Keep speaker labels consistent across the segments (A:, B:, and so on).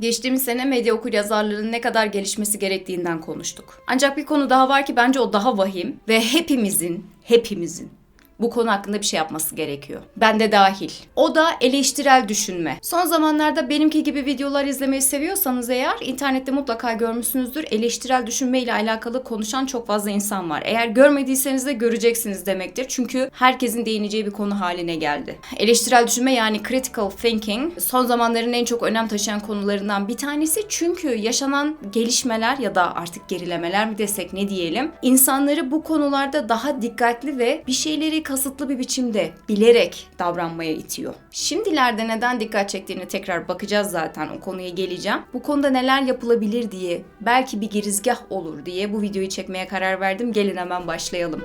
A: Geçtiğimiz sene medya okur yazarlığının ne kadar gelişmesi gerektiğinden konuştuk. Ancak bir konu daha var ki bence o daha vahim ve hepimizin, hepimizin bu konu hakkında bir şey yapması gerekiyor. Ben de dahil. O da eleştirel düşünme. Son zamanlarda benimki gibi videolar izlemeyi seviyorsanız eğer internette mutlaka görmüşsünüzdür. Eleştirel düşünme ile alakalı konuşan çok fazla insan var. Eğer görmediyseniz de göreceksiniz demektir. Çünkü herkesin değineceği bir konu haline geldi. Eleştirel düşünme yani critical thinking son zamanların en çok önem taşıyan konularından bir tanesi. Çünkü yaşanan gelişmeler ya da artık gerilemeler mi desek ne diyelim insanları bu konularda daha dikkatli ve bir şeyleri kasıtlı bir biçimde bilerek davranmaya itiyor. Şimdilerde neden dikkat çektiğini tekrar bakacağız zaten o konuya geleceğim. Bu konuda neler yapılabilir diye belki bir girizgah olur diye bu videoyu çekmeye karar verdim. Gelin hemen başlayalım.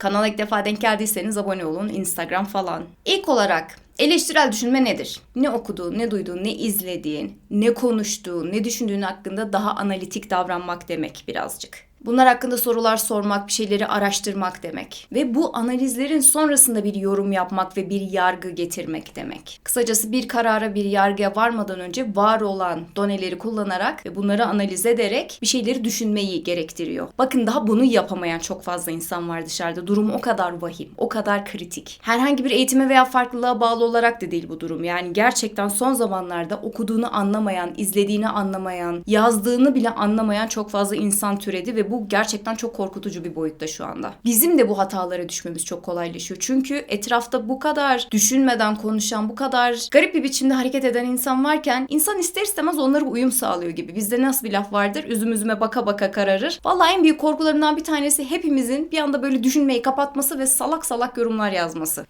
A: Kanala ilk defa denk geldiyseniz abone olun, Instagram falan. İlk olarak eleştirel düşünme nedir? Ne okuduğun, ne duyduğun, ne izlediğin, ne konuştuğun, ne düşündüğün hakkında daha analitik davranmak demek birazcık. Bunlar hakkında sorular sormak, bir şeyleri araştırmak demek. Ve bu analizlerin sonrasında bir yorum yapmak ve bir yargı getirmek demek. Kısacası bir karara, bir yargıya varmadan önce var olan doneleri kullanarak ve bunları analiz ederek bir şeyleri düşünmeyi gerektiriyor. Bakın daha bunu yapamayan çok fazla insan var dışarıda. Durum o kadar vahim, o kadar kritik. Herhangi bir eğitime veya farklılığa bağlı olarak da değil bu durum. Yani gerçekten son zamanlarda okuduğunu anlamayan, izlediğini anlamayan, yazdığını bile anlamayan çok fazla insan türedi ve bu gerçekten çok korkutucu bir boyutta şu anda. Bizim de bu hatalara düşmemiz çok kolaylaşıyor. Çünkü etrafta bu kadar düşünmeden konuşan, bu kadar garip bir biçimde hareket eden insan varken insan ister istemez onlara uyum sağlıyor gibi. Bizde nasıl bir laf vardır? Üzüm üzüme baka baka kararır. Vallahi en büyük korkularımdan bir tanesi hepimizin bir anda böyle düşünmeyi kapatması ve salak salak yorumlar yazması.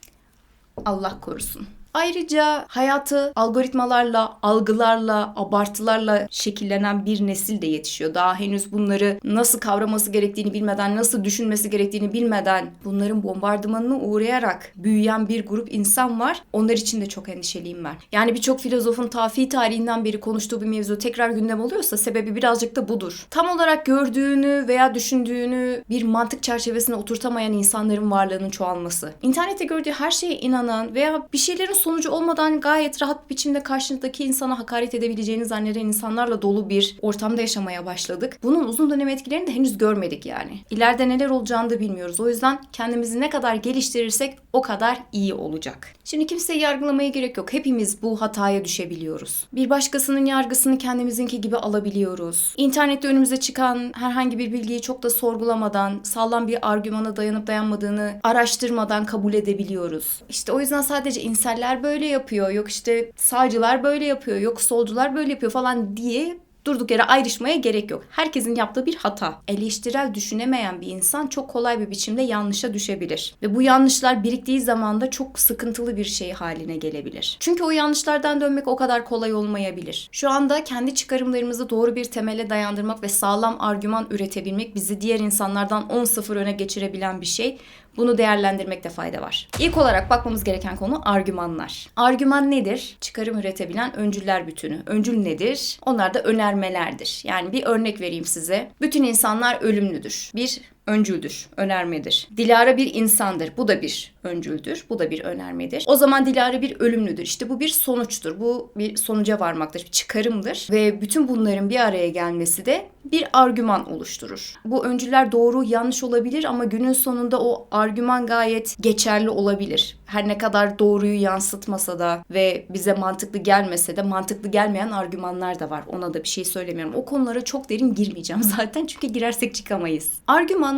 A: Allah korusun. Ayrıca hayatı algoritmalarla, algılarla, abartılarla şekillenen bir nesil de yetişiyor. Daha henüz bunları nasıl kavraması gerektiğini bilmeden, nasıl düşünmesi gerektiğini bilmeden bunların bombardımanına uğrayarak büyüyen bir grup insan var. Onlar için de çok endişeliyim ben. Yani birçok filozofun tafi tarihinden beri konuştuğu bir mevzu tekrar gündem oluyorsa sebebi birazcık da budur. Tam olarak gördüğünü veya düşündüğünü bir mantık çerçevesine oturtamayan insanların varlığının çoğalması. İnternette gördüğü her şeye inanan veya bir şeylerin sonucu olmadan gayet rahat bir biçimde karşınızdaki insana hakaret edebileceğini zanneden insanlarla dolu bir ortamda yaşamaya başladık. Bunun uzun dönem etkilerini de henüz görmedik yani. İleride neler olacağını da bilmiyoruz. O yüzden kendimizi ne kadar geliştirirsek o kadar iyi olacak. Şimdi kimseyi yargılamaya gerek yok. Hepimiz bu hataya düşebiliyoruz. Bir başkasının yargısını kendimizinki gibi alabiliyoruz. İnternette önümüze çıkan herhangi bir bilgiyi çok da sorgulamadan, sağlam bir argümana dayanıp dayanmadığını araştırmadan kabul edebiliyoruz. İşte o yüzden sadece inseller böyle yapıyor, yok işte sağcılar böyle yapıyor, yok solcular böyle yapıyor falan diye durduk yere ayrışmaya gerek yok. Herkesin yaptığı bir hata. Eleştirel düşünemeyen bir insan çok kolay bir biçimde yanlışa düşebilir. Ve bu yanlışlar biriktiği zaman da çok sıkıntılı bir şey haline gelebilir. Çünkü o yanlışlardan dönmek o kadar kolay olmayabilir. Şu anda kendi çıkarımlarımızı doğru bir temele dayandırmak ve sağlam argüman üretebilmek bizi diğer insanlardan 10-0 öne geçirebilen bir şey. Bunu değerlendirmekte fayda var. İlk olarak bakmamız gereken konu argümanlar. Argüman nedir? Çıkarım üretebilen öncüller bütünü. Öncül nedir? Onlar da önermelerdir. Yani bir örnek vereyim size. Bütün insanlar ölümlüdür. Bir öncüldür, önermedir. Dilara bir insandır. Bu da bir öncüldür. Bu da bir önermedir. O zaman Dilara bir ölümlüdür. İşte bu bir sonuçtur. Bu bir sonuca varmaktır. Bir çıkarımdır. Ve bütün bunların bir araya gelmesi de bir argüman oluşturur. Bu öncüler doğru yanlış olabilir ama günün sonunda o argüman gayet geçerli olabilir. Her ne kadar doğruyu yansıtmasa da ve bize mantıklı gelmese de mantıklı gelmeyen argümanlar da var. Ona da bir şey söylemiyorum. O konulara çok derin girmeyeceğim zaten çünkü girersek çıkamayız.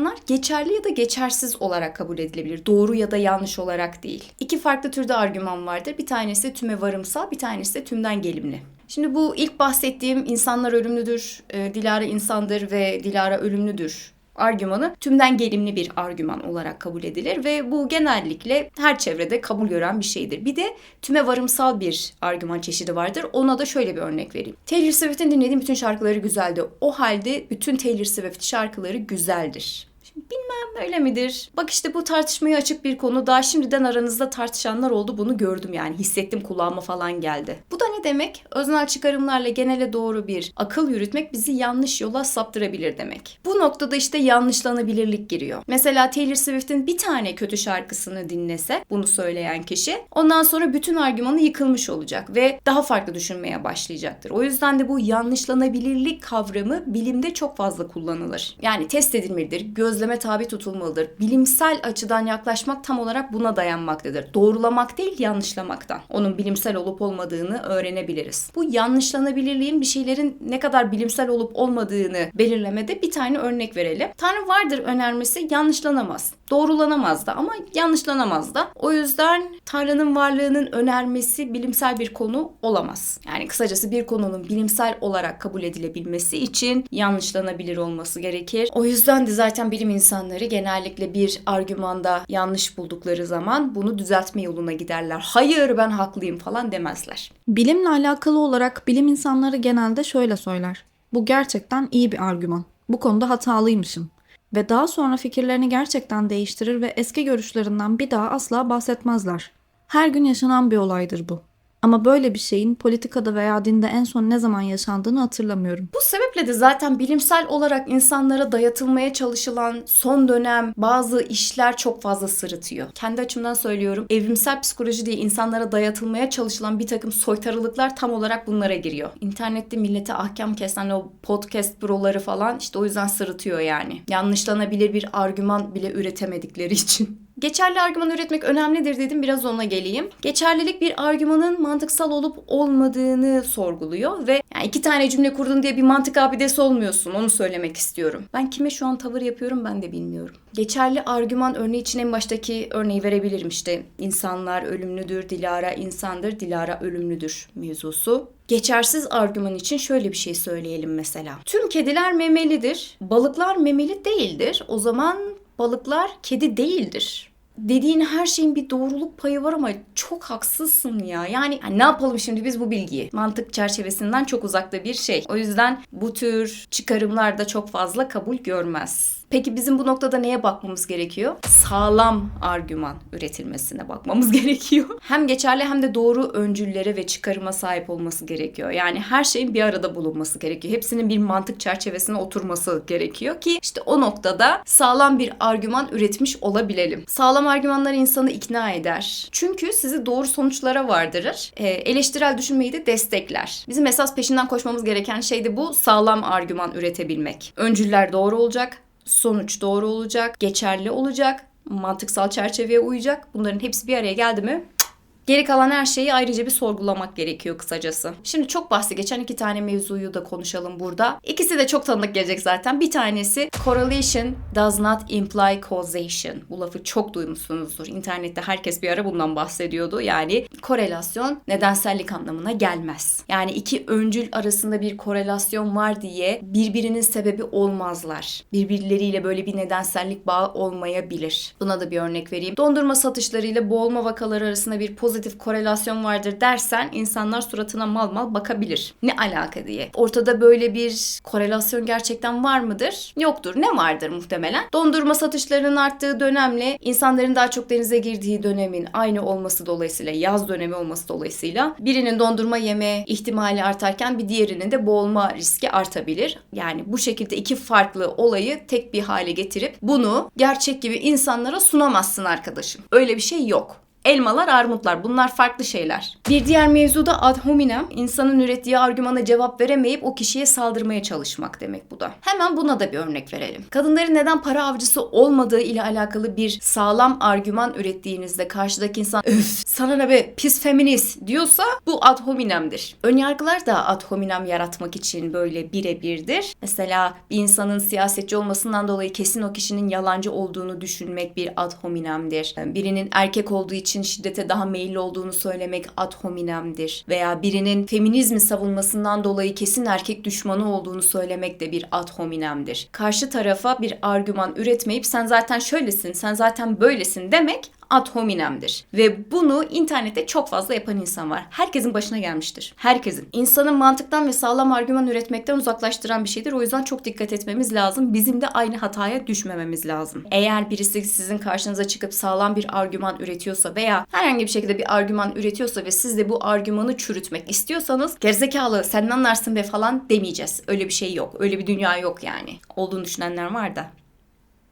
A: Argümanlar geçerli ya da geçersiz olarak kabul edilebilir. Doğru ya da yanlış olarak değil. İki farklı türde argüman vardır. Bir tanesi tüme varımsal, bir tanesi de tümden gelimli. Şimdi bu ilk bahsettiğim insanlar ölümlüdür, e, Dilara insandır ve Dilara ölümlüdür argümanı tümden gelimli bir argüman olarak kabul edilir ve bu genellikle her çevrede kabul gören bir şeydir. Bir de tüme varımsal bir argüman çeşidi vardır. Ona da şöyle bir örnek vereyim. Taylor Swift'in dinlediğim bütün şarkıları güzeldi. O halde bütün Taylor Swift şarkıları güzeldir. Bilmem öyle midir? Bak işte bu tartışmaya açık bir konu. Daha şimdiden aranızda tartışanlar oldu. Bunu gördüm yani. Hissettim kulağıma falan geldi. Bu da ne demek? Öznel çıkarımlarla genele doğru bir akıl yürütmek bizi yanlış yola saptırabilir demek. Bu noktada işte yanlışlanabilirlik giriyor. Mesela Taylor Swift'in bir tane kötü şarkısını dinlese bunu söyleyen kişi ondan sonra bütün argümanı yıkılmış olacak ve daha farklı düşünmeye başlayacaktır. O yüzden de bu yanlışlanabilirlik kavramı bilimde çok fazla kullanılır. Yani test edilmelidir, gözleme tabi tutulmalıdır. Bilimsel açıdan yaklaşmak tam olarak buna dayanmaktadır. Doğrulamak değil yanlışlamaktan. Onun bilimsel olup olmadığını öğrenebiliriz. Bu yanlışlanabilirliğin bir şeylerin ne kadar bilimsel olup olmadığını belirlemede bir tane örnek verelim. Tanrı vardır önermesi yanlışlanamaz. Doğrulanamaz da ama yanlışlanamaz da. O yüzden Tanrı'nın varlığının önermesi bilimsel bir konu olamaz. Yani kısacası bir konunun bilimsel olarak kabul edilebilmesi için yanlışlanabilir olması gerekir. O yüzden de zaten bilim insanları genellikle bir argümanda yanlış buldukları zaman bunu düzeltme yoluna giderler. Hayır ben haklıyım falan demezler.
B: Bilimle alakalı olarak bilim insanları genelde şöyle söyler. Bu gerçekten iyi bir argüman. Bu konuda hatalıymışım. Ve daha sonra fikirlerini gerçekten değiştirir ve eski görüşlerinden bir daha asla bahsetmezler. Her gün yaşanan bir olaydır bu. Ama böyle bir şeyin politikada veya dinde en son ne zaman yaşandığını hatırlamıyorum.
A: Bu sebeple de zaten bilimsel olarak insanlara dayatılmaya çalışılan son dönem bazı işler çok fazla sırıtıyor. Kendi açımdan söylüyorum. Evrimsel psikoloji diye insanlara dayatılmaya çalışılan bir takım soytarılıklar tam olarak bunlara giriyor. İnternette millete ahkam kesen o podcast broları falan işte o yüzden sırıtıyor yani. Yanlışlanabilir bir argüman bile üretemedikleri için. Geçerli argüman üretmek önemlidir dedim biraz ona geleyim. Geçerlilik bir argümanın mantıksal olup olmadığını sorguluyor ve yani iki tane cümle kurdun diye bir mantık abidesi olmuyorsun onu söylemek istiyorum. Ben kime şu an tavır yapıyorum ben de bilmiyorum. Geçerli argüman örneği için en baştaki örneği verebilirim işte. İnsanlar ölümlüdür, Dilara insandır, Dilara ölümlüdür mevzusu. Geçersiz argüman için şöyle bir şey söyleyelim mesela. Tüm kediler memelidir, balıklar memeli değildir. O zaman balıklar kedi değildir. Dediğin her şeyin bir doğruluk payı var ama çok haksızsın ya. Yani, yani ne yapalım şimdi biz bu bilgiyi? Mantık çerçevesinden çok uzakta bir şey. O yüzden bu tür çıkarımlar da çok fazla kabul görmez. Peki bizim bu noktada neye bakmamız gerekiyor? Sağlam argüman üretilmesine bakmamız gerekiyor. Hem geçerli hem de doğru öncüllere ve çıkarıma sahip olması gerekiyor. Yani her şeyin bir arada bulunması gerekiyor. Hepsinin bir mantık çerçevesine oturması gerekiyor ki işte o noktada sağlam bir argüman üretmiş olabilelim. Sağlam argümanlar insanı ikna eder. Çünkü sizi doğru sonuçlara vardırır. E, eleştirel düşünmeyi de destekler. Bizim esas peşinden koşmamız gereken şey de bu sağlam argüman üretebilmek. Öncüller doğru olacak, sonuç doğru olacak, geçerli olacak, mantıksal çerçeveye uyacak. Bunların hepsi bir araya geldi mi Geri kalan her şeyi ayrıca bir sorgulamak gerekiyor kısacası. Şimdi çok bahsi geçen iki tane mevzuyu da konuşalım burada. İkisi de çok tanıdık gelecek zaten. Bir tanesi correlation does not imply causation. Bu lafı çok duymuşsunuzdur. İnternette herkes bir ara bundan bahsediyordu. Yani korelasyon nedensellik anlamına gelmez. Yani iki öncül arasında bir korelasyon var diye birbirinin sebebi olmazlar. Birbirleriyle böyle bir nedensellik bağı olmayabilir. Buna da bir örnek vereyim. Dondurma satışlarıyla boğulma vakaları arasında bir pozitif pozitif korelasyon vardır dersen insanlar suratına mal mal bakabilir. Ne alaka diye. Ortada böyle bir korelasyon gerçekten var mıdır? Yoktur. Ne vardır muhtemelen? Dondurma satışlarının arttığı dönemle insanların daha çok denize girdiği dönemin aynı olması dolayısıyla yaz dönemi olması dolayısıyla birinin dondurma yeme ihtimali artarken bir diğerinin de boğulma riski artabilir. Yani bu şekilde iki farklı olayı tek bir hale getirip bunu gerçek gibi insanlara sunamazsın arkadaşım. Öyle bir şey yok. Elmalar, armutlar bunlar farklı şeyler. Bir diğer mevzu da ad hominem. insanın ürettiği argümana cevap veremeyip o kişiye saldırmaya çalışmak demek bu da. Hemen buna da bir örnek verelim. Kadınların neden para avcısı olmadığı ile alakalı bir sağlam argüman ürettiğinizde karşıdaki insan öf sana ne be pis feminist diyorsa bu ad hominemdir. Önyargılar da ad hominem yaratmak için böyle birebirdir. Mesela bir insanın siyasetçi olmasından dolayı kesin o kişinin yalancı olduğunu düşünmek bir ad hominemdir. Birinin erkek olduğu için için şiddete daha meyilli olduğunu söylemek ad hominemdir. Veya birinin feminizmi savunmasından dolayı kesin erkek düşmanı olduğunu söylemek de bir ad hominemdir. Karşı tarafa bir argüman üretmeyip sen zaten şöylesin, sen zaten böylesin demek ad hominem'dir. Ve bunu internette çok fazla yapan insan var. Herkesin başına gelmiştir. Herkesin. İnsanı mantıktan ve sağlam argüman üretmekten uzaklaştıran bir şeydir. O yüzden çok dikkat etmemiz lazım. Bizim de aynı hataya düşmememiz lazım. Eğer birisi sizin karşınıza çıkıp sağlam bir argüman üretiyorsa veya herhangi bir şekilde bir argüman üretiyorsa ve siz de bu argümanı çürütmek istiyorsanız gerizekalı sen ne anlarsın be falan demeyeceğiz. Öyle bir şey yok. Öyle bir dünya yok yani. Olduğunu düşünenler var da.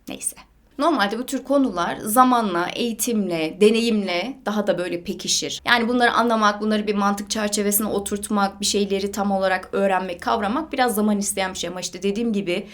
A: Neyse. Normalde bu tür konular zamanla, eğitimle, deneyimle daha da böyle pekişir. Yani bunları anlamak, bunları bir mantık çerçevesine oturtmak, bir şeyleri tam olarak öğrenmek, kavramak biraz zaman isteyen bir şey. Ama işte dediğim gibi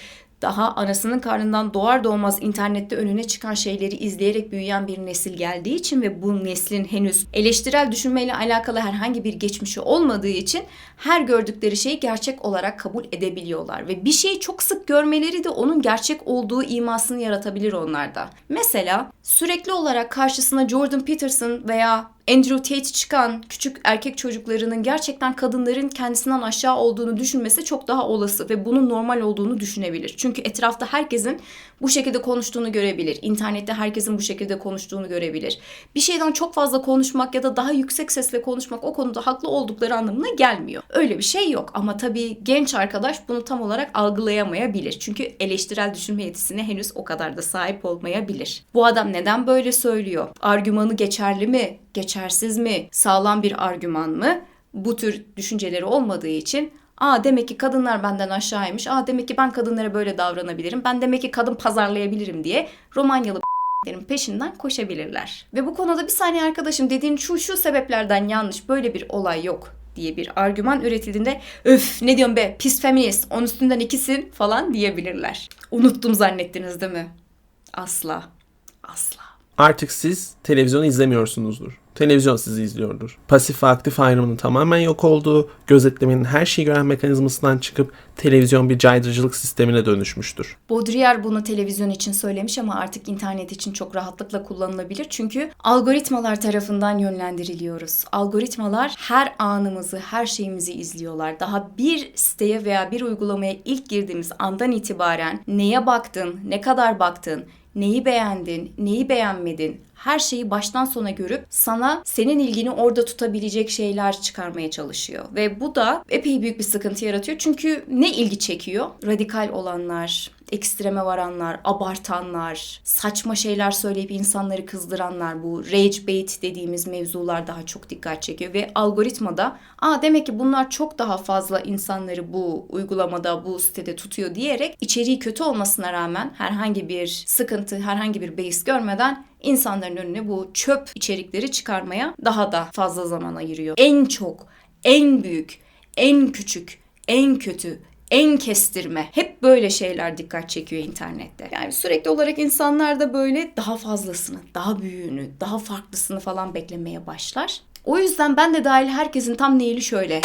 A: daha anasının karnından doğar doğmaz internette önüne çıkan şeyleri izleyerek büyüyen bir nesil geldiği için ve bu neslin henüz eleştirel düşünmeyle alakalı herhangi bir geçmişi olmadığı için her gördükleri şeyi gerçek olarak kabul edebiliyorlar ve bir şeyi çok sık görmeleri de onun gerçek olduğu imasını yaratabilir onlarda. Mesela sürekli olarak karşısına Jordan Peterson veya Andrew Tate çıkan küçük erkek çocuklarının gerçekten kadınların kendisinden aşağı olduğunu düşünmesi çok daha olası ve bunun normal olduğunu düşünebilir. Çünkü etrafta herkesin bu şekilde konuştuğunu görebilir. İnternette herkesin bu şekilde konuştuğunu görebilir. Bir şeyden çok fazla konuşmak ya da daha yüksek sesle konuşmak o konuda haklı oldukları anlamına gelmiyor. Öyle bir şey yok ama tabii genç arkadaş bunu tam olarak algılayamayabilir. Çünkü eleştirel düşünme yetisine henüz o kadar da sahip olmayabilir. Bu adam neden böyle söylüyor? Argümanı geçerli mi? Geçersiz mi? Sağlam bir argüman mı? Bu tür düşünceleri olmadığı için Aa demek ki kadınlar benden aşağıymış. Aa demek ki ben kadınlara böyle davranabilirim. Ben demek ki kadın pazarlayabilirim diye Romanyalı peşinden koşabilirler. Ve bu konuda bir saniye arkadaşım dediğin şu şu sebeplerden yanlış böyle bir olay yok diye bir argüman üretildiğinde öf ne diyorsun be pis feminist onun üstünden ikisin falan diyebilirler. Unuttum zannettiniz değil mi? Asla. Asla.
C: Artık siz televizyon izlemiyorsunuzdur. Televizyon sizi izliyordur. Pasif ve aktif ayrımının tamamen yok olduğu, gözetlemenin her şeyi gören mekanizmasından çıkıp televizyon bir caydırıcılık sistemine dönüşmüştür.
A: Baudrillard bunu televizyon için söylemiş ama artık internet için çok rahatlıkla kullanılabilir. Çünkü algoritmalar tarafından yönlendiriliyoruz. Algoritmalar her anımızı, her şeyimizi izliyorlar. Daha bir siteye veya bir uygulamaya ilk girdiğimiz andan itibaren neye baktın, ne kadar baktın, neyi beğendin, neyi beğenmedin, her şeyi baştan sona görüp sana senin ilgini orada tutabilecek şeyler çıkarmaya çalışıyor. Ve bu da epey büyük bir sıkıntı yaratıyor. Çünkü ne ilgi çekiyor? Radikal olanlar, ekstreme varanlar, abartanlar, saçma şeyler söyleyip insanları kızdıranlar bu rage bait dediğimiz mevzular daha çok dikkat çekiyor ve algoritmada aa demek ki bunlar çok daha fazla insanları bu uygulamada bu sitede tutuyor diyerek içeriği kötü olmasına rağmen herhangi bir sıkıntı, herhangi bir base görmeden insanların önüne bu çöp içerikleri çıkarmaya daha da fazla zaman ayırıyor. En çok, en büyük, en küçük, en kötü, en kestirme. Hep böyle şeyler dikkat çekiyor internette. Yani sürekli olarak insanlar da böyle daha fazlasını, daha büyüğünü, daha farklısını falan beklemeye başlar. O yüzden ben de dahil herkesin tam neyli şöyle.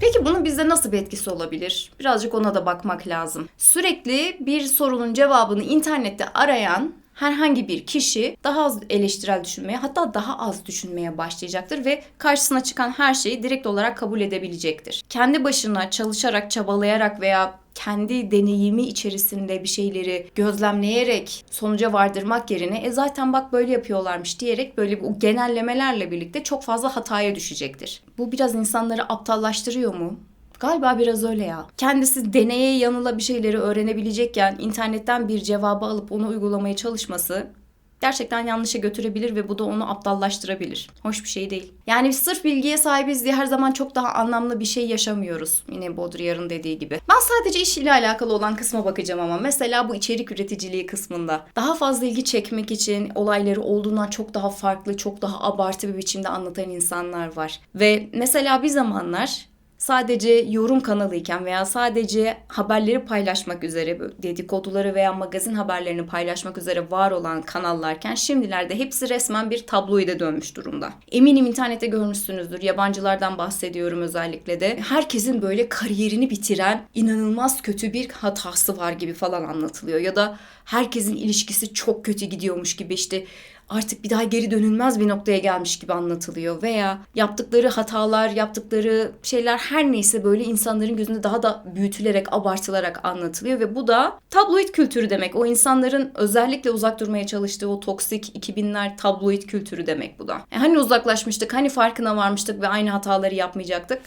A: Peki bunun bizde nasıl bir etkisi olabilir? Birazcık ona da bakmak lazım. Sürekli bir sorunun cevabını internette arayan herhangi bir kişi daha az eleştirel düşünmeye hatta daha az düşünmeye başlayacaktır ve karşısına çıkan her şeyi direkt olarak kabul edebilecektir. Kendi başına çalışarak, çabalayarak veya kendi deneyimi içerisinde bir şeyleri gözlemleyerek sonuca vardırmak yerine e zaten bak böyle yapıyorlarmış diyerek böyle bu genellemelerle birlikte çok fazla hataya düşecektir. Bu biraz insanları aptallaştırıyor mu? Galiba biraz öyle ya. Kendisi deneye yanıla bir şeyleri öğrenebilecekken internetten bir cevabı alıp onu uygulamaya çalışması gerçekten yanlışa götürebilir ve bu da onu aptallaştırabilir. Hoş bir şey değil. Yani sırf bilgiye sahibiz diye her zaman çok daha anlamlı bir şey yaşamıyoruz. Yine Baudrillard'ın dediği gibi. Ben sadece iş ile alakalı olan kısma bakacağım ama mesela bu içerik üreticiliği kısmında daha fazla ilgi çekmek için olayları olduğundan çok daha farklı, çok daha abartı bir biçimde anlatan insanlar var. Ve mesela bir zamanlar sadece yorum kanalıyken veya sadece haberleri paylaşmak üzere dedikoduları veya magazin haberlerini paylaşmak üzere var olan kanallarken şimdilerde hepsi resmen bir tabloide dönmüş durumda. Eminim internette görmüşsünüzdür. Yabancılardan bahsediyorum özellikle de. Herkesin böyle kariyerini bitiren inanılmaz kötü bir hatası var gibi falan anlatılıyor ya da herkesin ilişkisi çok kötü gidiyormuş gibi işte artık bir daha geri dönülmez bir noktaya gelmiş gibi anlatılıyor veya yaptıkları hatalar, yaptıkları şeyler her neyse böyle insanların gözünde daha da büyütülerek, abartılarak anlatılıyor ve bu da tabloid kültürü demek. O insanların özellikle uzak durmaya çalıştığı o toksik 2000'ler tabloid kültürü demek bu da. E hani uzaklaşmıştık, hani farkına varmıştık ve aynı hataları yapmayacaktık?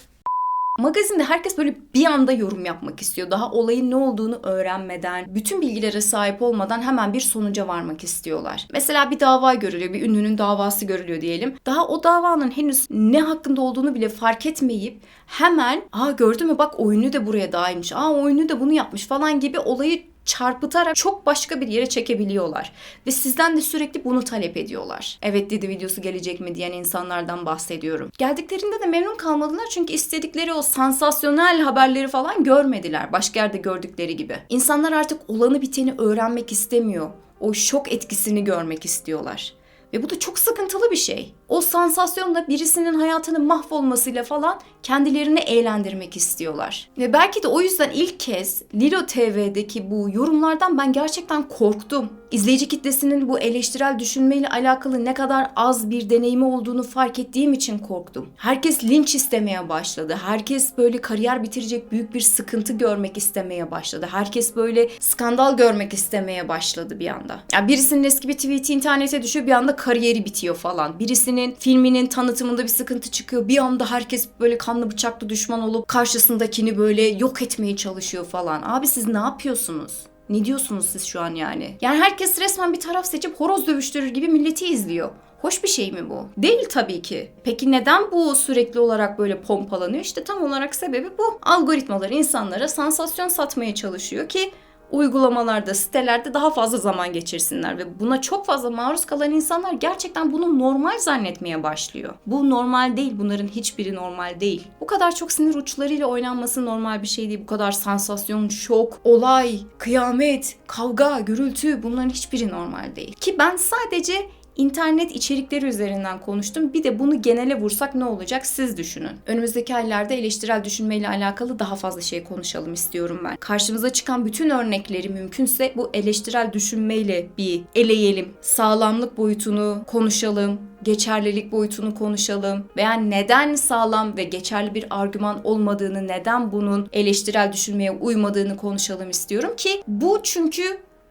A: Magazinde herkes böyle bir anda yorum yapmak istiyor. Daha olayın ne olduğunu öğrenmeden, bütün bilgilere sahip olmadan hemen bir sonuca varmak istiyorlar. Mesela bir dava görülüyor, bir ünlünün davası görülüyor diyelim. Daha o davanın henüz ne hakkında olduğunu bile fark etmeyip hemen aa gördün mü bak oyunu da buraya dahilmiş, aa oyunu da bunu yapmış falan gibi olayı çarpıtarak çok başka bir yere çekebiliyorlar. Ve sizden de sürekli bunu talep ediyorlar. Evet dedi videosu gelecek mi diyen insanlardan bahsediyorum. Geldiklerinde de memnun kalmadılar çünkü istedikleri o sansasyonel haberleri falan görmediler. Başka yerde gördükleri gibi. İnsanlar artık olanı biteni öğrenmek istemiyor. O şok etkisini görmek istiyorlar. Ve bu da çok sıkıntılı bir şey. O sansasyonla birisinin hayatının mahvolmasıyla falan kendilerini eğlendirmek istiyorlar. Ve belki de o yüzden ilk kez Lilo TV'deki bu yorumlardan ben gerçekten korktum. İzleyici kitlesinin bu eleştirel düşünmeyle alakalı ne kadar az bir deneyimi olduğunu fark ettiğim için korktum. Herkes linç istemeye başladı. Herkes böyle kariyer bitirecek büyük bir sıkıntı görmek istemeye başladı. Herkes böyle skandal görmek istemeye başladı bir anda. Ya birisinin eski bir tweet'i internete düşüyor bir anda kariyeri bitiyor falan. Birisinin filminin tanıtımında bir sıkıntı çıkıyor. Bir anda herkes böyle kanlı bıçaklı düşman olup karşısındakini böyle yok etmeye çalışıyor falan. Abi siz ne yapıyorsunuz? Ne diyorsunuz siz şu an yani? Yani herkes resmen bir taraf seçip horoz dövüştürür gibi milleti izliyor. Hoş bir şey mi bu? Değil tabii ki. Peki neden bu sürekli olarak böyle pompalanıyor? İşte tam olarak sebebi bu. Algoritmalar insanlara sansasyon satmaya çalışıyor ki uygulamalarda, sitelerde daha fazla zaman geçirsinler ve buna çok fazla maruz kalan insanlar gerçekten bunu normal zannetmeye başlıyor. Bu normal değil, bunların hiçbiri normal değil. Bu kadar çok sinir uçlarıyla oynanması normal bir şey değil. Bu kadar sansasyon, şok, olay, kıyamet, kavga, gürültü bunların hiçbiri normal değil. Ki ben sadece İnternet içerikleri üzerinden konuştum. Bir de bunu genele vursak ne olacak siz düşünün. Önümüzdeki aylarda eleştirel düşünmeyle alakalı daha fazla şey konuşalım istiyorum ben. Karşımıza çıkan bütün örnekleri mümkünse bu eleştirel düşünmeyle bir eleyelim. Sağlamlık boyutunu konuşalım geçerlilik boyutunu konuşalım veya neden sağlam ve geçerli bir argüman olmadığını, neden bunun eleştirel düşünmeye uymadığını konuşalım istiyorum ki bu çünkü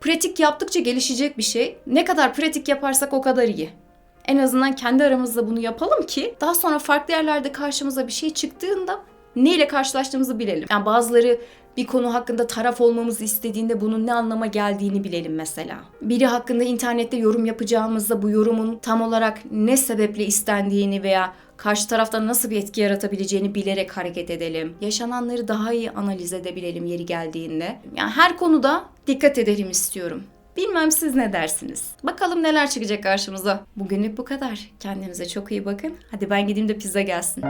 A: pratik yaptıkça gelişecek bir şey. Ne kadar pratik yaparsak o kadar iyi. En azından kendi aramızda bunu yapalım ki daha sonra farklı yerlerde karşımıza bir şey çıktığında neyle karşılaştığımızı bilelim. Yani bazıları bir konu hakkında taraf olmamızı istediğinde bunun ne anlama geldiğini bilelim mesela. Biri hakkında internette yorum yapacağımızda bu yorumun tam olarak ne sebeple istendiğini veya karşı tarafta nasıl bir etki yaratabileceğini bilerek hareket edelim. Yaşananları daha iyi analiz edebilelim yeri geldiğinde. Yani her konuda dikkat edelim istiyorum. Bilmem siz ne dersiniz? Bakalım neler çıkacak karşımıza. Bugünlük bu kadar. Kendinize çok iyi bakın. Hadi ben gideyim de pizza gelsin.